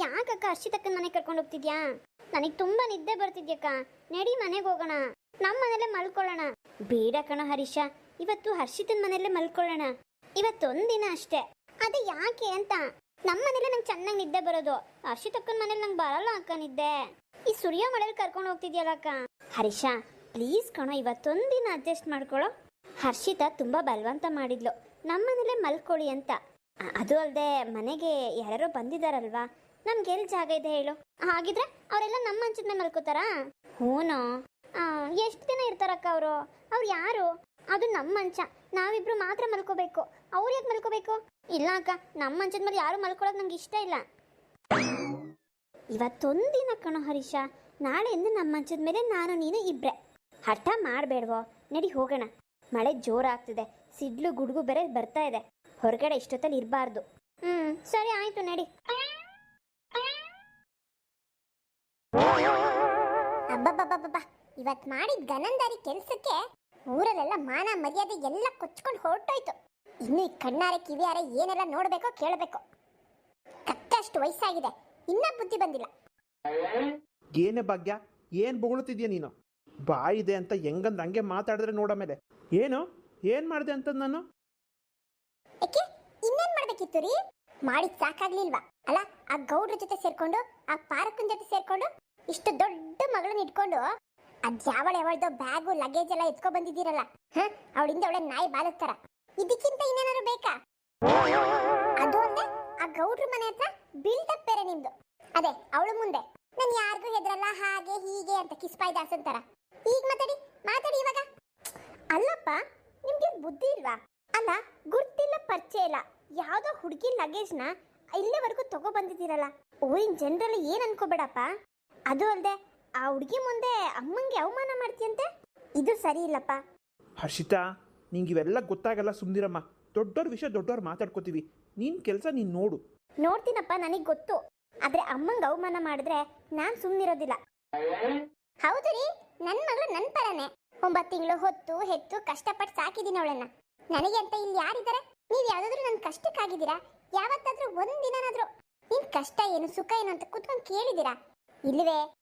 ಯಾಕಕ್ಕ ಹರ್ಷಿತಕ್ಕನ ಮನೆ ಕರ್ಕೊಂಡು ಹೋಗ್ತಿದ್ಯಾ? ನನಗೆ ತುಂಬಾ ನಿದ್ದೆ ಬರ್ತಿದ್ಯಕ್ಕ. ನಡಿ ಮನೆಗೆ ಹೋಗೋಣ. ನಮ್ಮ ಮನೆಯಲ್ಲೇ ಮಲ್ಕೊಳ್ಳೋಣ. ಬೇಡ ಕಣ ಹರೀಶ. ಇವತ್ತು ಹರ್ಷಿತನ ಮನೆಯಲ್ಲೇ ಮಲ್ಕೊಳ್ಳೋಣ. ಇವತ್ತೊಂದಿನ ಅಷ್ಟೇ. ಅದೇ ಯಾಕೆ ಅಂತ? ನಮ್ಮ ಮನೇಲೆ ನಂಗೆ ಚೆನ್ನಾಗಿ ನಿದ್ದೆ ಬರೋದು. ಹರ್ಷಿತಕ್ಕನ ಮನೇಲಿ ನಂಗೆ ಬರಲ್ಲ ಅಕ್ಕ ನಿದ್ದೆ. ಈ ಸುರಿಯೋ ಮನೇಲಿ ಕರ್ಕೊಂಡು ಹೋಗ್ತಿದ್ಯಲ್ಲ ಅಕ್ಕ ಹರೀಶ, ಪ್ಲೀಸ್ ಕಣ ಇವತ್ತೊಂದಿನ ಅಡ್ಜಸ್ಟ್ ಮಾಡ್ಕೊಳ್ಳೋ. ಹರ್ಷಿತ ತುಂಬಾ ಬಲವಂತ ಮಾಡಿದ್ಲು. ನಮ್ಮ ಮನೇಲೆ ಮಲ್ಕೊಳ್ಳಿ ಅಂತ. ಅದು ಅಲ್ಲದೆ ಮನೆಗೆ ಯಾರ್ಯಾರೋ ಬಂದಿದ್ದಾರಲ್ವಾ? ನಮ್ಗೆ ಎಲ್ಲಿ ಜಾಗ ಇದೆ ಹೇಳು. ಹಾಗಿದ್ರೆ ಅವರೆಲ್ಲ ನಮ್ಮ ಮಂಚದ ಮೇಲೆ ಮಲ್ಕೋತಾರಾ? ಹೂನೋ? ಎಷ್ಟು ದಿನ ಇರ್ತಾರಕ್ಕ ಅವರು? ಅವ್ರು ಯಾರು? ಅದು ನಮ್ಮ ಮಂಚ ನಾವಿಬ್ರು ಮಾತ್ರ ಮಲ್ಕೋಬೇಕು. ಅವ್ರು ಯಾಕೆ ಮಲ್ಕೋಬೇಕು? ಇಲ್ಲ ಅಕ್ಕ, ನಮ್ಮ ಮಂಚದ ಮೇಲೆ ಯಾರು ಮಲ್ಕೊಳ್ಳೋದು ನಂಗೆ ಇಷ್ಟ ಇಲ್ಲ. ಇವತ್ತೊಂದಿನ ಕಣೋ ಹರೀಶ, ನಾಳೆಯಿಂದ ನಮ್ಮ ಮಂಚದ ಮೇಲೆ ನಾನು ನೀನು ಇಬ್ರೆ. ಹಠ ಮಾಡಬೇಡ್ವೋ? ನಡಿ ಹೋಗೋಣ. ಮಳೆ ಜೋರಾಗ್ತಿದೆ. ಸಿಡ್ಲು ಗುಡುಗು ಬೇರೆ ಬರ್ತಾ ಇದೆ. ಹೊರಗಡೆ ಇಷ್ಟೊತ್ತಲ್ಲಿ ಇರಬಾರ್ದು. ಹ್ಮ್, ಸರಿ ಆಯ್ತು, ನಡಿ. ಅಬ್ಬಬ್ಬಬ್ಬಬ್ಬ, ಇವತ್ ಮಾಡಿದ ಗನಂದಾರಿ ಕೆಲ್ಸಕ್ಕೆ ಊರಲ್ಲೆಲ್ಲ ಮಾನ ಮರ್ಯಾದೆ ಎಲ್ಲ ಕೊಚ್ಕೊಂಡು ಹೊರಟೋಯ್ತು. ಇನ್ನು ಈ ಕಣ್ಣಾರೆ, ಕಿವಿಯಾರೆ ಏನೆಲ್ಲ ನೋಡ್ಬೇಕೋ ಕೇಳಬೇಕು. ಕತ್ತಷ್ಟು ವಯಸ್ಸಾಗಿದೆ, ಇನ್ನ ಬುದ್ಧಿ ಬಂದಿಲ್ಲ. ಏನೇ ಭಾಗ್ಯ, ಏನ್ ಬೊಗಳುತ್ತಿದ್ಯಾ ನೀನು? ಬಾಯಿದೆ ಅಂತ ಹೆಂಗಂದ್ ಹಂಗೆ ಮಾತಾಡಿದ್ರೆ ನೋಡ ಮೇಲೆ ಏನು? ಏನ್ ಮಾಡಿದೆ ಅಂತ ನಾನು? ಯಾಕೆ ಇನ್ನೇನ್ ಮಾಡ್ಬೇಕಿತ್ತು ರೀ? ಮಾಡಿದ್ ಸಾಕಾಗ್ಲಿಲ್ವಾ? ಅಲ್ಲ, ಆ ಗೌಡ್ರ ಜೊತೆ ಸೇರ್ಕೊಂಡು, ಆ ಪಾರಕ್ಕನ್ ಜೊತೆ ಸೇರ್ಕೊಂಡು, ಇಷ್ಟು ದೊಡ್ಡ ಮಗಳನ್ನ ಇಟ್ಕೊಂಡು ಅದ್ ಯಾವಳ ಯಾವಳ್ದೋ ಬ್ಯಾಗು ಲಗೇಜ್ ಎಲ್ಲ ಎತ್ಕೊ ಬಂದಿದ್ದೀರಲ್ಲ ಹ ಅವಳಿಂದ ಅವಳ ನಾಯಿ ಬಾಲಸ್ತಾರ. ಇದಕ್ಕಿಂತ ಇನ್ನೇನಾದ್ರು ಬೇಕಾ? ಅದು ಒಂದೇ ಆ ಗೌಡ್ರ ಮನೆ ಹತ್ರ ಬಿಲ್ಡಪ್ ಬೇರೆ ನಿಮ್ದು. ಅದೇ, ಅವಳು ಮುಂದೆ. ನಾನು ಯಾರಿಗೂ ಹೆದ್ರಲ್ಲ, ಹಾಗೆ, ಹೀಗೆ ಅಂತ ಕಿಸ್ಪಾಯಿ ದಾಸ್ ಅಂತಾರ ಈಗ ಮಾತಾಡಿ ಮಾತಾಡಿ ಇವಾಗ. ಅಲ್ಲಪ್ಪ ನಿಮ್ಗೆ ಬುದ್ಧಿ ಇಲ್ವಾ? ಅಲ್ಲ ಗುರ್ತಿಲ್ಲ ಪರಿಚಯ ಇಲ್ಲ. ಯಾವುದೋ ಹುಡುಗಿ ಲಗೇಜ್ನ ಇಲ್ಲಿವರೆಗೂ ತಗೋ ಬಂದಿದ್ದೀರಲ್ಲ. ಊರಿನ ಜನರಲ್ಲಿ ಏನು ಅನ್ಕೋಬೇಡಪ್ಪ? ಅದು ಅಲ್ಲದೆ ಆ ಹುಡುಗಿ ಮುಂದೆ ಅಮ್ಮಂಗೆ ಅವಮಾನ ಮಾಡ್ತೀಯಂತೆ? ಇದು ಸರಿ ಇಲ್ಲಪ್ಪ. ಹರ್ಷಿತಾ ನಿಂಗೆ ಇವೆಲ್ಲ ಗೊತ್ತಾಗಲ್ಲ ಸುಂದಿರಮ್ಮ ದೊಡ್ಡವ್ರ ವಿಷಯ ದೊಡ್ಡವ್ರು ಮಾತಾಡ್ಕೋತೀವಿ. ನಿನ್ನ ಕೆಲಸ ನೀನು ನೋಡು. ನೋಡ್ತೀನಪ್ಪ ನನಗೆ ಗೊತ್ತು. ಆದ್ರೆ ಅಮ್ಮಂಗೆ ಅವಮಾನ ಮಾಡಿದ್ರೆ ನಾನ್ ಸುಮ್ಮನಿರೋದಿಲ್ಲ ಹೌದು ರೀ ನನ್ನ ಮಗಳು ನನ್ನ ಪರನೇ. ಒಂಬತ್ತು ತಿಂಗಳು ಹೊತ್ತು ಹೆತ್ತು ಕಷ್ಟಪಟ್ಟು ಸಾಕಿದ್ದೀನಿ ಅವಳನ್ನ. ನನಗೆ ಅಂತ ಇಲ್ಲಿ ಯಾರಿದ್ದಾರೆ? ನೀವು ಯಾವ್ದಾದ್ರು ನನ್ನ ಕಷ್ಟಕ್ಕಾಗಿದ್ದೀರಾ? ಯಾವತ್ತಾದ್ರೂ ಒಂದಿನಾದ್ರೂ ನಿನ್ ಕಷ್ಟ ಏನು, ಸುಖ ಏನು ಅಂತ ಕುತ್ಕೊಂಡು ಕೇಳಿದ್ದೀರಾ? ಇಲ್ವೇ?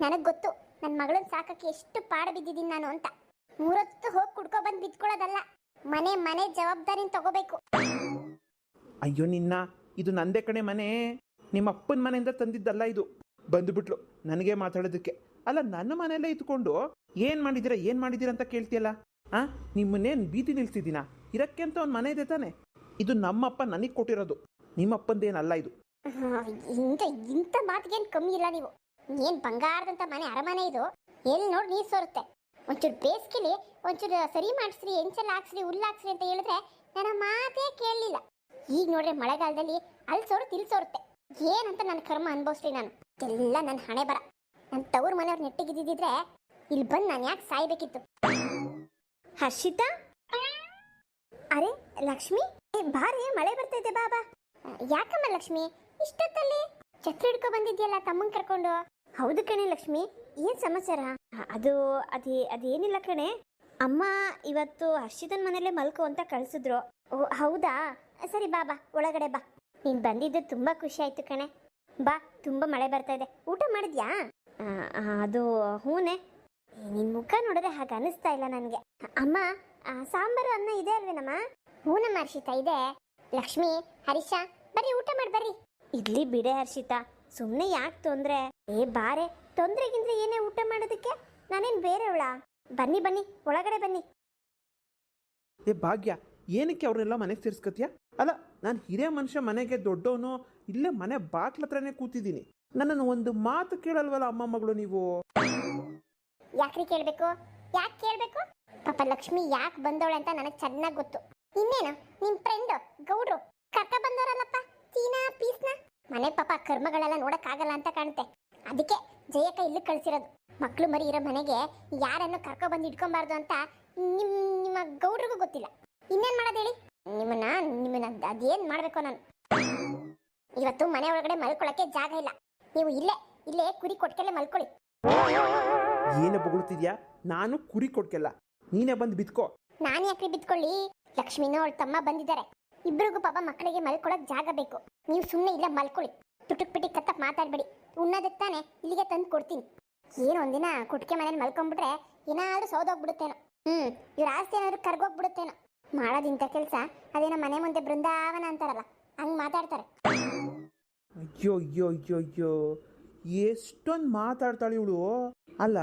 ನನಗೆ ಗೊತ್ತು. ನನ್ನ ಮಗಳನ್ನ ಸಾಕಕ್ಕೆ ಎಷ್ಟು ಪಾಡ ಬಿದ್ದಿದ್ದೀನಿ ನಾನು ಅಂತ. ಮೂರೊತ್ತು ಹೋಗಿ ಕುಡ್ಕೊ ಬಂದು ಬಿದ್ಕೊಳ್ಳೋದಲ್ಲ ಮನೆ ಮನೆ ಜವಾಬ್ದಾರಿ ತಗೋಬೇಕು. ಅಯ್ಯೋ ನಿನ್ನ, ಇದು ನಂದೇ ಕಣೆ ಮನೆ. ನಿಮ್ಮ ಅಪ್ಪನ ಮನೆಯಿಂದ ತಂದಿದ್ದಲ್ಲ ಇದು. ಬಂದುಬಿಟ್ಲು ನನಗೆ ಮಾತಾಡೋದಕ್ಕೆ. ಅಲ್ಲ, ನನ್ನ ಮನೆಯಲ್ಲೇ ಇದ್ಕೊಂಡು ಏನು ಮಾಡಿದ್ದೀರಾ ಏನು ಮಾಡಿದ್ದೀರಾ ಅಂತ ಕೇಳ್ತಿಯಲ್ಲ? ಆ? ನಿಮ್ಮನ್ನೇನು ಬೀದಿ ನಿಲ್ಸಿದ್ದೀನಾ? ಇರಕ್ಕೆ ಅಂತ ಒಂದು ಮನೆ ಇದೆ ತಾನೆ. ಇದು ನಮ್ಮಪ್ಪ ನನಗೆ ಕೊಟ್ಟಿರೋದು. ನಿಮ್ಮಪ್ಪಂದೇನಲ್ಲ ಇದು. ಇಂಥ ಇಂಥ ಮಾತಿಗೇನು ಕಮ್ಮಿ ಇಲ್ಲ ನೀವು. ಏನು ಬಂಗಾರದಂತ ಮನೆ ಅರಮನೆ ಇದು? ಎಲ್ಲಿ ನೋಡಿ ನೀರು ಸೋರುತ್ತೆ. ಒಂಚೂರು ಬೇಸಿಗೆಲಿ, ಒಂಚೂರು ಸರಿ ಮಾಡಿಸ್ರಿ ಎಂಚಲ್ ಹಾಕ್ಸ್ರಿ ಹುಲ್ಲು ಅಂತ ಹೇಳಿದ್ರೆ ನನ್ನ ಮಾತೇ ಕೇಳಲಿಲ್ಲ. ಈಗ ನೋಡ್ರಿ ಮಳೆಗಾಲದಲ್ಲಿ ಅಲ್ಲಿ ಸೋರುತ್ತೆ ಇಲ್ಲಿ ಸೋರುತ್ತೆ. ಏನಂತ ನನ್ನ ಕರ್ಮ ಅನ್ಭವಿಸ್ರಿ ನಾನು. ಎಲ್ಲ ನನ್ನ ಹಣೆ ಬರ. ನನ್ನ ತವ್ರ ಮನೆಯವ್ರ ನೆಟ್ಟಿಗಿದ್ದಿದ್ರೆ ಇಲ್ಲಿ ಬಂದು ನಾನು ಯಾಕೆ ಸಾಯ್ಬೇಕಿತ್ತು? ಹರ್ಷಿತಾ? ಅರೆ, ಲಕ್ಷ್ಮಿ? ಬಾರೆ ಮಳೆ ಬರ್ತೈತೆ ಬಾಬಾ. ಯಾಕಮ್ಮ ಲಕ್ಷ್ಮಿ? ಇಷ್ಟೊತ್ತಲ್ಲಿ ಛತ್ರ ಹಿಡ್ಕೊ ಬಂದಿದ್ಯಲ್ಲ ತಮ್ಮನ್ ಕರ್ಕೊಂಡು? ಹೌದು ಕಣೆ ಲಕ್ಷ್ಮಿ, ಏನ್ ಸಮಾಚಾರ? ಅದು, ಅದೇ, ಅದೇನಿಲ್ಲ ಕಣೆ. ಅಮ್ಮ ಇವತ್ತು ಹರ್ಷಿತನ್ ಮನೇಲೆ ಮಲ್ಕೋ ಅಂತ ಕಳ್ಸಿದ್ರು. ಓ, ಹೌದಾ? ಸರಿ ಬಾ ಬಾ ಒಳಗಡೆ ಬಾ. ನೀನ್ ಬಂದಿದ್ದು ತುಂಬಾ ಖುಷಿ ಆಯ್ತು ಕಣೆ. ಬಾ, ತುಂಬಾ ಮಳೆ ಬರ್ತಾ ಇದೆ. ಊಟ ಮಾಡಿದ್ಯಾ? ಅದು, ಹೂನೆ. ನಿನ್ ಮುಖ ನೋಡಿದ್ರೆ ಹಾಗೆ ಅನಿಸ್ತಾ ಇಲ್ಲ ನನಗೆ. ಅಮ್ಮ ಸಾಂಬಾರು ಅನ್ನ ಇದೆ ಅಲ್ವೇನಮ್ಮ ಹೂನಮ್ಮ ಹರ್ಷಿತಾ ಇದೆ. ಲಕ್ಷ್ಮಿ ಹರೀಶ ಬರ್ರಿ ಊಟ ಮಾಡಿ ಬರ್ರಿ. ಇಲ್ಲಿ ಬಿಡೆ ಹರ್ಷಿತಾ ಸುಮ್ಮನೆ ಯಾಕೆ ತೊಂದ್ರೆ? ಏ ಬಾರೆ ತೊಂದ್ರೆಗಿಂದ್ರೆ ಏನೇ ಊಟ ಮಾಡೋದಕ್ಕೆ? ನಾನೇನ್ ಬೇರೆವಳ? ಬನ್ನಿ ಬನ್ನಿ ಒಳಗಡೆ ಬನ್ನಿ. ಏ ಭಾಗ್ಯ ಏನಕ್ಕೆ ಅವರೆಲ್ಲ ಮನೆಗೆ ಸೇರಿಸ್ಕತ್ಯ? ಅಲ್ಲ ನಾನು ಹಿರಿಯ ಮನುಷ್ಯ ಮನೆಗೆ ದೊಡ್ಡವನು ಇಲ್ಲೇ ಮನೆ ಬಾಕ್ಲ ಹತ್ರನೇ ಕೂತಿದ್ದೀನಿ. ನನ್ನನ್ನು ಒಂದು ಮಾತು ಕೇಳಲ್ವಲ್ಲ ಅಮ್ಮ ಮಗಳು ನೀವು? ಯಾಕ್ರಿ ಕೇಳ್ಬೇಕು? ಯಾಕೆ ಕೇಳ್ಬೇಕು? ಪಾಪ ಲಕ್ಷ್ಮಿ ಯಾಕೆ ಬಂದವಳೆ ಅಂತ ನನಗೆ ಚೆನ್ನಾಗಿ ಗೊತ್ತು. ಇನ್ನೇನು, ನಿಮ್ ಫ್ರೆಂಡ್ ಗೌಡ್ರು, ಕರ್ಕ ಬಂದವರಲ್ಲಪ್ಪ, ಚೀನಾ, ಪೀಸ್ನ? ಮನೆ ಪಾಪ ಕರ್ಮಗಳೆಲ್ಲ ನೋಡಕ್ಕಾಗಲ್ಲ ಅಂತ ಕಾಣುತ್ತೆ. ಅದಕ್ಕೆ ಜಯಕ್ಕ ಇಲ್ಲಿ ಕಳ್ಸಿರೋದು. ಮಕ್ಕಳು ಮರಿ ಇರೋ ಮನೆಗೆ ಯಾರನ್ನು ಕರ್ಕೊ ಬಂದು ಇಟ್ಕೊಬಾರ್ದು ಅಂತ ನಿಮ್, ನಿಮ್ಮ ಗೌಡ್ರಿಗೂ ಗೊತ್ತಿಲ್ಲ. ಇನ್ನೇನ್ ಮಾಡೋದು ಹೇಳಿ? ನಿಮ್ಮನ್ನ ನಿಮ್ಮನ್ನ ಅದ್- ಅದೇನ್ ಮಾಡ್ಬೇಕು ನಾನು. ಇವತ್ತು ಮನೆ ಒಳಗಡೆ ಮಲ್ಕೊಳಕ್ಕೆ ಜಾಗ ಇಲ್ಲ. ನೀವು ಇಲ್ಲೇ ಇಲ್ಲೇ ಕುರಿ ಕೊಟ್ಕೆಲ್ಲ ಮಲ್ಕೊಳ್ಳಿ. ಏನು ಬೊಗಳ್ತಿದ್ಯಾ? ನಾನು ಕುರಿ ಕೊಡ್ಕೆಲ್ಲ ನೀನೇ ಬಂದು ಬಿತ್ಕೋ. ನಾನು ಯಾಕ್ರಿ ಬಿತ್ಕೊಳ್ಳಿ? ಲಕ್ಷ್ಮಿನೋ ಅವಳ ತಮ್ಮ ಬಂದಿದ್ದಾರೆ. ಇಬ್ರಿಗೂ ಪಾಪ ಮಕ್ಕಳಿಗೆ ಮಲ್ಕೊಳಕ್ ಜಾಗ ಬೇಕು. ನೀವು ಸುಮ್ಮನೆ ಇಲ್ಲ ಮಲ್ಕೊಳ್ಳಿ ತುಟುಕ್ ಪಿಟಿಕ್ ಕತ್ತ ಮಾತಾಡ್ಬೇಡಿ. ಉಣ್ಣೋದಕ್ಕೆ ತಾನೆ ಇಲ್ಲಿಗೆ ತಂದು ಕೊಡ್ತೀನಿ. ಏನು ಒಂದಿನ ಕುಟ್ಕೆ ಮನೇಲಿ ಮಲ್ಕೊಂಡ್ಬಿಟ್ರೆ ಏನಾದರೂ ಸೌದೋಗ್ಬಿಡುತ್ತೇನೋ. ಹ್ಞೂ ಇವ್ರ ಆಸ್ತಿ ಏನಾದರೂ ಕರ್ಗೋಗ್ಬಿಡುತ್ತೇನೋ. ಮಾಡೋದಿಂಥ ಕೆಲಸ ಅದೇನೋ ಮನೆ ಮುಂದೆ ಬೃಂದಾವನ ಅಂತಾರಲ್ಲ ಹಂಗೆ ಮಾತಾಡ್ತಾರೆ. ಅಯ್ಯೋ ಅಯ್ಯೋ ಅಯ್ಯೋ ಅಯ್ಯೋ ಎಷ್ಟೊಂದು ಮಾತಾಡ್ತಾಳೆ ಇವಳು. ಅಲ್ಲ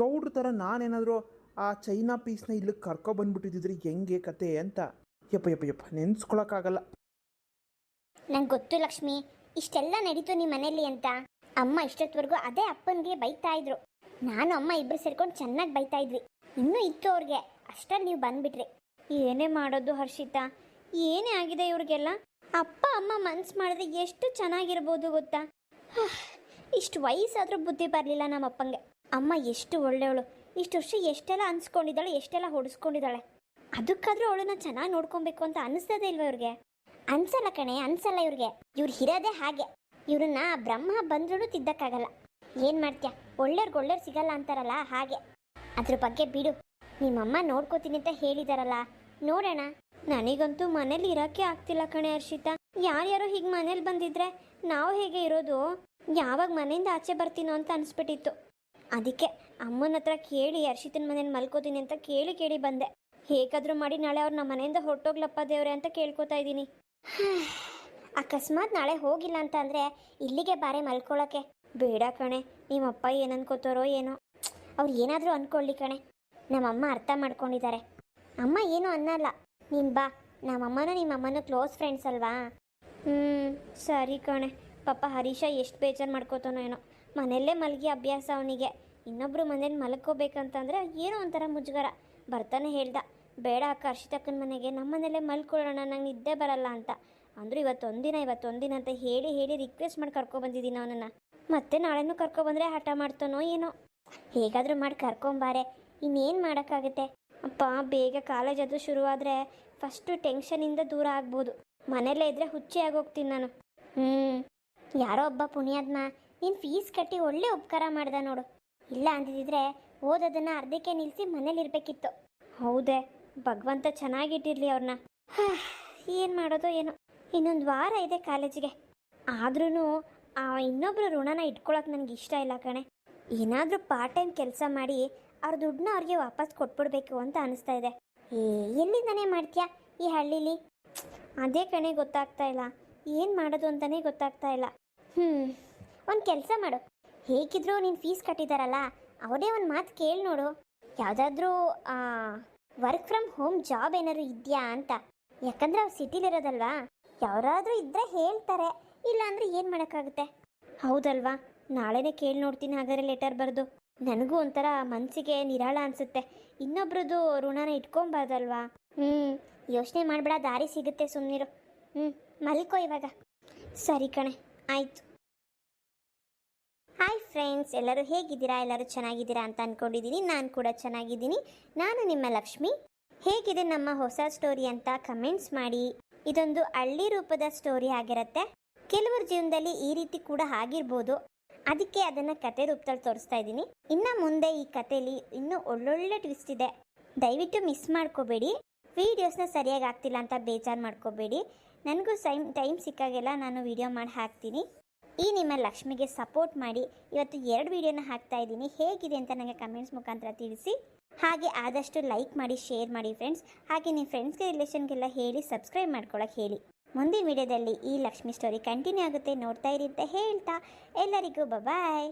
ಗೌಡ್ರ ಥರ ನಾನೇನಾದರೂ ಆ ಚೈನಾ ಪೀಸ್ನ ಇಲ್ಲಿಗೆ ಕರ್ಕೊ ಬಂದ್ಬಿಟ್ಟಿದ್ರಿ ಹೆಂಗೆ ಕತೆ ಅಂತ. ಯಪ್ಪ ಯಪ್ಪ ಯಪ್ಪ ನೆನ್ಸ್ಕೊಳಕ್ಕಾಗಲ್ಲ. ನಂಗೆ ಗೊತ್ತು ಲಕ್ಷ್ಮಿ ಇಷ್ಟೆಲ್ಲ ನಡೀತು ನಿಮ್ಮ ಮನೇಲಿ ಅಂತ. ಅಮ್ಮ ಇಷ್ಟೊತ್ತವರೆಗೂ ಅದೇ ಅಪ್ಪನಿಗೆ ಬೈತಾ ಇದ್ರು. ನಾನು ಅಮ್ಮ ಇಬ್ಬರು ಸೇರ್ಕೊಂಡು ಚೆನ್ನಾಗಿ ಬೈತಾ ಇದ್ವಿ. ಇನ್ನೂ ಇತ್ತು ಅವ್ರಿಗೆ. ಅಷ್ಟರಲ್ಲಿ ನೀವು ಬಂದ್ಬಿಟ್ರಿ. ಏನೇ ಮಾಡೋದು ಹರ್ಷಿತಾ? ಏನೇ ಆಗಿದೆ ಇವ್ರಿಗೆಲ್ಲ? ಅಪ್ಪ ಅಮ್ಮ ಮನ್ಸು ಮಾಡಿದ್ರೆ ಎಷ್ಟು ಚೆನ್ನಾಗಿರ್ಬೋದು ಗೊತ್ತಾ? ಇಷ್ಟು ವಯಸ್ಸಾದರೂ ಬುದ್ಧಿ ಬರಲಿಲ್ಲ ನಮ್ಮ ಅಪ್ಪಂಗೆ ಅಮ್ಮ ಎಷ್ಟು ಒಳ್ಳೆಯವಳು ಇಷ್ಟು ವರ್ಷ ಎಷ್ಟೆಲ್ಲ ಅನ್ಸ್ಕೊಂಡಿದ್ದಾಳೆ, ಎಷ್ಟೆಲ್ಲ ಹೊಡಿಸ್ಕೊಂಡಿದ್ದಾಳೆ. ಅದಕ್ಕಾದ್ರೂ ಅವಳನ್ನ ಚೆನ್ನಾಗಿ ನೋಡ್ಕೊಬೇಕು ಅಂತ ಅನಿಸ್ತದೆ ಇಲ್ವಾ ಇವ್ರಿಗೆ? ಅನ್ಸಲ್ಲ ಕಣೆ, ಅನ್ಸಲ್ಲ ಇವ್ರಿಗೆ. ಇವ್ರು ಇರೋದೇ ಹಾಗೆ. ಇವ್ರನ್ನ ಬ್ರಹ್ಮ ಬಂದ್ರೂ ತಿದ್ದಕ್ಕಾಗಲ್ಲ. ಏನು ಮಾಡ್ತ್ಯಾ? ಒಳ್ಳೆಯವ್ರಿಗೆ ಒಳ್ಳೆಯವ್ರು ಸಿಗಲ್ಲ ಅಂತಾರಲ್ಲ, ಹಾಗೆ. ಅದ್ರ ಬಗ್ಗೆ ಬಿಡು. ನಿಮ್ಮಮ್ಮ ನೋಡ್ಕೋತೀನಿ ಅಂತ ಹೇಳಿದಾರಲ್ಲ. ನೋಡೋಣ. ನನಗಂತೂ ಮನೇಲಿ ಇರೋಕ್ಕೆ ಆಗ್ತಿಲ್ಲ ಕಣೆ ಹರ್ಷಿತಾ. ಯಾರ್ಯಾರೋ ಹೀಗೆ ಮನೇಲಿ ಬಂದಿದ್ರೆ ನಾವು ಹೇಗೆ ಇರೋದು? ಯಾವಾಗ ಮನೆಯಿಂದ ಆಚೆ ಬರ್ತೀನೋ ಅಂತ ಅನಿಸ್ಬಿಟ್ಟಿತ್ತು. ಅದಕ್ಕೆ ಅಮ್ಮನ ಹತ್ರ ಕೇಳಿ, ಹರ್ಷಿತನ ಮನೇಲಿ ಮಲ್ಕೋತೀನಿ ಅಂತ ಕೇಳಿ ಕೇಳಿ ಬಂದೆ. ಹೇಗಾದರೂ ಮಾಡಿ ನಾಳೆ ಅವ್ರು ನಮ್ಮ ಮನೆಯಿಂದ ಹೊರಟೋಗ್ಲಪ್ಪ ದೇವ್ರೆ ಅಂತ ಕೇಳ್ಕೊತಾ ಇದ್ದೀನಿ. ಅಕಸ್ಮಾತ್ ನಾಳೆ ಹೋಗಿಲ್ಲ ಅಂತ ಅಂದರೆ ಇಲ್ಲಿಗೆ ಬಾರೆ ಮಲ್ಕೊಳಕ್ಕೆ. ಬೇಡ ಕಣೆ ನಿಮ್ಮಪ್ಪ ಏನು ಏನೋ. ಅವ್ರು ಏನಾದರೂ ಅನ್ಕೊಳ್ಳಿ ಕಣೆ. ನಮ್ಮಮ್ಮ ಅರ್ಥ ಮಾಡ್ಕೊಂಡಿದ್ದಾರೆ ಅಮ್ಮ ಏನು ಅನ್ನಲ್ಲ. ನಿಮ್ಮ ಬಾ ನಮ್ಮಮ್ಮನೂ ನಿಮ್ಮಮ್ಮನೂ ಕ್ಲೋಸ್ ಫ್ರೆಂಡ್ಸ್ ಅಲ್ವಾ? ಹ್ಞೂ ಸರಿ ಕಣೆ. ಪಾಪ ಹರೀಶ ಎಷ್ಟು ಬೇಜಾರು ಮಾಡ್ಕೋತಾನೋ ಏನೋ. ಮನೆಯಲ್ಲೇ ಮಲಗಿ ಅಭ್ಯಾಸ ಅವನಿಗೆ. ಇನ್ನೊಬ್ರು ಮನೇಲಿ ಮಲ್ಕೋಬೇಕಂತಂದ್ರೆ ಏನೋ ಒಂಥರ ಮುಜುಗರ. ಬರ್ತಾನೆ ಹೇಳ್ದ, ಬೇಡ ಅಕ್ಕ, ಹರ್ಷಿತಕ್ಕನ ಮನೆಗೆ. ನಮ್ಮ ಮನೇಲೇ ಮಲ್ಕೊಳ್ಳೋಣ, ನಂಗೆ ನಿದ್ದೆ ಬರಲ್ಲ ಅಂತ. ಅಂದರೂ ಇವತ್ತೊಂದಿನ ಇವತ್ತೊಂದಿನ ಅಂತ ಹೇಳಿ ಹೇಳಿ ರಿಕ್ವೆಸ್ಟ್ ಮಾಡಿ ಕರ್ಕೊಬಂದಿದ್ದೀನಿ ಅವನನ್ನು. ಮತ್ತೆ ನಾಳೆನೂ ಕರ್ಕೊಬಂದ್ರೆ ಹಠ ಮಾಡ್ತಾನೋ ಏನೋ. ಹೇಗಾದರೂ ಮಾಡಿ ಕರ್ಕೊಂಬಾರೆ. ಇನ್ನೇನು ಮಾಡೋಕ್ಕಾಗುತ್ತೆ? ಅಪ್ಪ, ಬೇಗ ಕಾಲೇಜ್ ಅದು ಶುರುವಾದರೆ ಫಸ್ಟು ಟೆನ್ಷನಿಂದ ದೂರ ಆಗ್ಬೋದು. ಮನೇಲೇ ಇದ್ದರೆ ಹುಚ್ಚಿ ಆಗೋಗ್ತೀನಿ ನಾನು. ಹ್ಞೂ ಯಾರೋ ಒಬ್ಬ ಪುಣ್ಯಾತ್ಮ, ನೀನು ಫೀಸ್ ಕಟ್ಟಿ ಒಳ್ಳೆ ಉಪಕಾರ ಮಾಡ್ದೆ ನೋಡು. ಇಲ್ಲ ಅಂದಿದ್ರೆ ಓದೋದನ್ನ ಅರ್ಧಕ್ಕೆ ನಿಲ್ಲಿಸಿ ಮನೇಲಿರ್ಬೇಕಿತ್ತು ಹೌದೇ, ಭಗವಂತ ಚೆನ್ನಾಗಿಟ್ಟಿರ್ಲಿ ಅವ್ರನ್ನ ಏನು ಮಾಡೋದು ಏನೋ. ಇನ್ನೊಂದು ವಾರ ಇದೆ ಕಾಲೇಜಿಗೆ. ಆದ್ರೂ ಆ ಇನ್ನೊಬ್ಬರು ಋಣನ ಇಟ್ಕೊಳಕ್ಕೆ ನನಗೆ ಇಷ್ಟ ಇಲ್ಲ ಕಣೆ. ಏನಾದರೂ ಪಾರ್ಟ್ ಟೈಮ್ ಕೆಲಸ ಮಾಡಿ ಅವ್ರ ದುಡ್ಡನ್ನ ಅವ್ರಿಗೆ ವಾಪಸ್ ಕೊಟ್ಬಿಡ್ಬೇಕು ಅಂತ ಅನಿಸ್ತಾ ಇದೆ. ಏ, ಎಲ್ಲಿಂದಾನೇ ಮಾಡ್ತೀಯಾ ಈ ಹಳ್ಳಿಲಿ? ಅದೇ ಕಣೆ ಗೊತ್ತಾಗ್ತಾ ಇಲ್ಲ. ಏನು ಮಾಡೋದು ಅಂತಲೇ ಗೊತ್ತಾಗ್ತಾ ಇಲ್ಲ. ಹ್ಞೂ ಒಂದು ಕೆಲಸ ಮಾಡು. ಹೇಗಿದ್ರು ನೀನು ಫೀಸ್ ಕಟ್ಟಿದಾರಲ್ಲ ಅವರೇ ಒಂದು ಮಾತು ಕೇಳಿ ನೋಡು. ಯಾವುದಾದ್ರೂ ವರ್ಕ್ ಫ್ರಮ್ ಹೋಮ್ ಜಾಬ್ ಏನಾದ್ರು ಇದೆಯಾ ಅಂತ. ಯಾಕಂದ್ರೆ ಅವ್ರು ಸಿಟಿಲಿರೋದಲ್ವಾ? ಯಾರಾದರೂ ಇದ್ದರೆ ಹೇಳ್ತಾರೆ ಇಲ್ಲ ಅಂದ್ರೆ ಏನು ಮಾಡೋಕ್ಕಾಗುತ್ತೆ? ಹೌದಲ್ವಾ? ನಾಳೆನೇ ಕೇಳಿ ನೋಡ್ತೀನಿ ಹಾಗಾದ್ರೆ ಲೆಟರ್ ಬರೆದು. ನನಗೂ ಒಂಥರ ಮನಸ್ಸಿಗೆ ನಿರಾಳ ಅನಿಸುತ್ತೆ. ಇನ್ನೊಬ್ರದ್ದು ಋಣನ ಇಟ್ಕೊಬಾರ್ದಲ್ವಾ ಹ್ಞೂ ಯೋಚನೆ ಮಾಡಬೇಡ, ದಾರಿ ಸಿಗುತ್ತೆ ಸುಮ್ಮನಿರು ಹ್ಞೂ ಮಲ್ಕೋ ಇವಾಗ. ಸರಿ ಕಣೆ, ಆಯಿತು. ಹಾಯ್ ಫ್ರೆಂಡ್ಸ್ ಎಲ್ಲರೂ ಹೇಗಿದ್ದೀರಾ? ಎಲ್ಲರೂ ಚೆನ್ನಾಗಿದ್ದೀರಾ ಅಂತ ಅಂದ್ಕೊಂಡಿದ್ದೀನಿ ನಾನು ಕೂಡ ಚೆನ್ನಾಗಿದ್ದೀನಿ. ನಾನು ನಿಮ್ಮ ಲಕ್ಷ್ಮಿ. ಹೇಗಿದೆ ನಮ್ಮ ಹೊಸ ಸ್ಟೋರಿ ಅಂತ ಕಮೆಂಟ್ಸ್ ಮಾಡಿ. ಇದೊಂದು ಹಳ್ಳಿ ರೂಪದ ಸ್ಟೋರಿ ಆಗಿರುತ್ತೆ. ಕೆಲವರ ಜೀವನದಲ್ಲಿ ಈ ರೀತಿ ಕೂಡ ಆಗಿರ್ಬೋದು. ಅದಕ್ಕೆ ಅದನ್ನು ಕತೆ ರೂಪದಲ್ಲಿ ತೋರಿಸ್ತಾ ಇದ್ದೀನಿ. ಇನ್ನು ಮುಂದೆ ಈ ಕಥೆಯಲ್ಲಿ ಇನ್ನೂ ಒಳ್ಳೊಳ್ಳೆ ಟ್ವಿಸ್ಟ್ ಇದೆ. ದಯವಿಟ್ಟು ಮಿಸ್ ಮಾಡ್ಕೋಬೇಡಿ. ವೀಡಿಯೋಸ್ನ ಸರಿಯಾಗಿ ಆಗ್ತಿಲ್ಲ ಅಂತ ಬೇಜಾರು ಮಾಡ್ಕೋಬೇಡಿ. ನನಗೂ ಸೈಮ್ ಟೈಮ್ ಸಿಕ್ಕಾಗೆಲ್ಲ ನಾನು ವಿಡಿಯೋ ಮಾಡಿ ಹಾಕ್ತೀನಿ. ಈ ನಿಮ್ಮ ಲಕ್ಷ್ಮಿಗೆ ಸಪೋರ್ಟ್ ಮಾಡಿ ಇವತ್ತು ಎರಡು ವೀಡಿಯೋನ ಹಾಕ್ತಾ ಇದ್ದೀನಿ. ಹೇಗಿದೆ ಅಂತ ನನಗೆ ಕಮೆಂಟ್ಸ್ ಮುಖಾಂತರ ತಿಳಿಸಿ. ಹಾಗೆ ಆದಷ್ಟು ಲೈಕ್ ಮಾಡಿ ಶೇರ್ ಮಾಡಿ ಫ್ರೆಂಡ್ಸ್ ಹಾಗೆ ನಿಮ್ಮ ಫ್ರೆಂಡ್ಸ್ಗೆ ರಿಲೇಷನ್ಗೆಲ್ಲ ಹೇಳಿ ಸಬ್ಸ್ಕ್ರೈಬ್ ಮಾಡ್ಕೊಳಕ್ಕೆ ಹೇಳಿ. ಮುಂದಿನ ವಿಡಿಯೋದಲ್ಲಿ ಈ ಲಕ್ಷ್ಮಿ ಸ್ಟೋರಿ ಕಂಟಿನ್ಯೂ ಆಗುತ್ತೆ. ನೋಡ್ತಾ ಇರಿ ಅಂತ ಹೇಳ್ತಾ. ಎಲ್ಲರಿಗೂ ಬಾಯ್